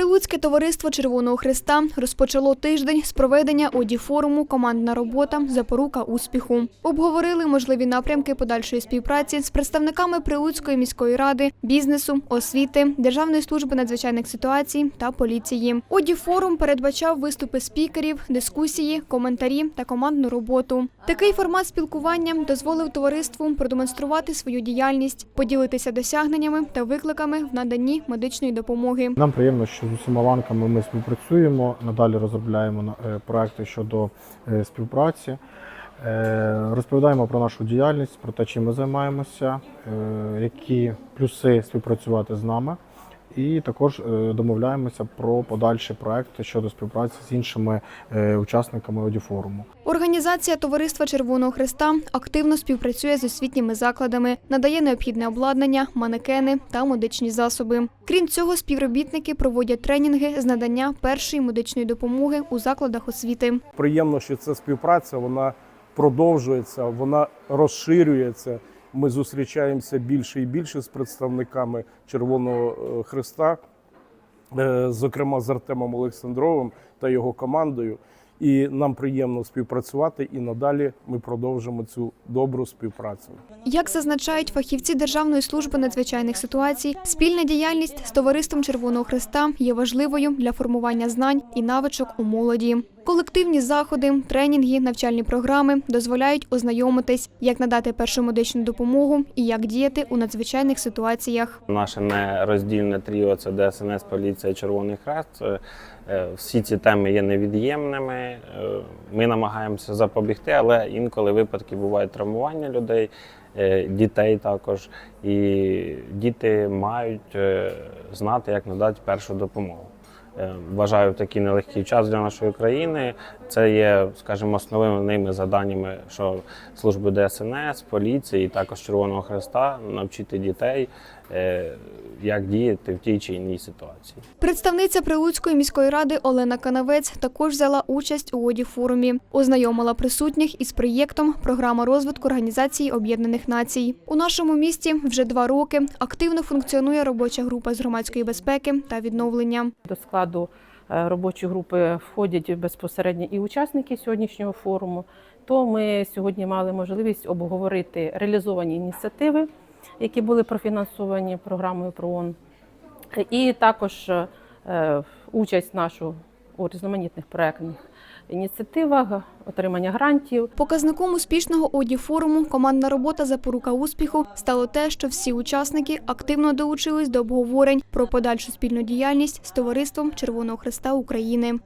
Прилуцьке товариство Червоного Христа розпочало тиждень з проведення оді-форуму Командна робота запорука успіху. Обговорили можливі напрямки подальшої співпраці з представниками Прилуцької міської ради, бізнесу, освіти, Державної служби надзвичайних ситуацій та поліції. Оді-форум передбачав виступи спікерів, дискусії, коментарі та командну роботу. Такий формат спілкування дозволив товариству продемонструвати свою діяльність, поділитися досягненнями та викликами в наданні медичної допомоги. Нам приємно, що з усіма ланками ми співпрацюємо. Надалі розробляємо е, проекти щодо е, співпраці. Е, Розповідаємо про нашу діяльність, про те, чим ми займаємося, які плюси співпрацювати з нами. І також е, домовляємося про подальші проекти щодо співпраці з іншими е, учасниками одіфоруму. Організація Товариства Червоного Христа активно співпрацює з освітніми закладами, надає необхідне обладнання, манекени та медичні засоби. Крім цього, співробітники проводять тренінги з надання першої медичної допомоги у закладах освіти. приємно, що ця співпраця вона продовжується, вона розширюється. Ми зустрічаємося більше і більше з представниками Червоного е, Христа, е, зокрема з Артемом Олександровим та його командою. І нам приємно співпрацювати, і надалі ми продовжимо цю добру співпрацю. Як зазначають фахівці Державної служби надзвичайних ситуацій, спільна діяльність з товариством Червоного Христа є важливою для формування знань і навичок у молоді. Колективні заходи, тренінги, навчальні програми дозволяють ознайомитись, як надати першу медичну допомогу і як діяти у надзвичайних ситуаціях. Наше нероздільне тріо це ДСНС, поліція, Червоний Хрест. Е, е, Всі ці теми є невід'ємними. Е, Ми намагаємося запобігти, але інколи випадки бувають травмування людей, дітей також. І діти мають знати, як надати першу допомогу. Е, Вважаю, такий нелегкий час для нашої країни. Це є, скажімо, основними заданнями, що служби ДСНС, поліції, також Червоного Хреста навчити дітей, е, як діяти в тій чи іншій ситуації. Представниця Прилуцької міської ради Олена Канавець також взяла участь у оді форумі, ознайомила присутніх із проєктом Програма розвитку Організації Об'єднаних Націй. У нашому місті вже два роки активно функціонує робоча група з громадської безпеки та відновлення. Складу е, робочої групи входять безпосередньо і учасники сьогоднішнього форуму. То ми сьогодні мали можливість обговорити реалізовані ініціативи, які були профінансовані програмою ПРООН, і також е, участь нашу у різноманітних проектних ініціативах, отримання грантів. Показником успішного оді форуму командна робота запорука успіху стало те, що всі учасники активно долучились до обговорень про подальшу спільну діяльність з товариством Червоного Христа України.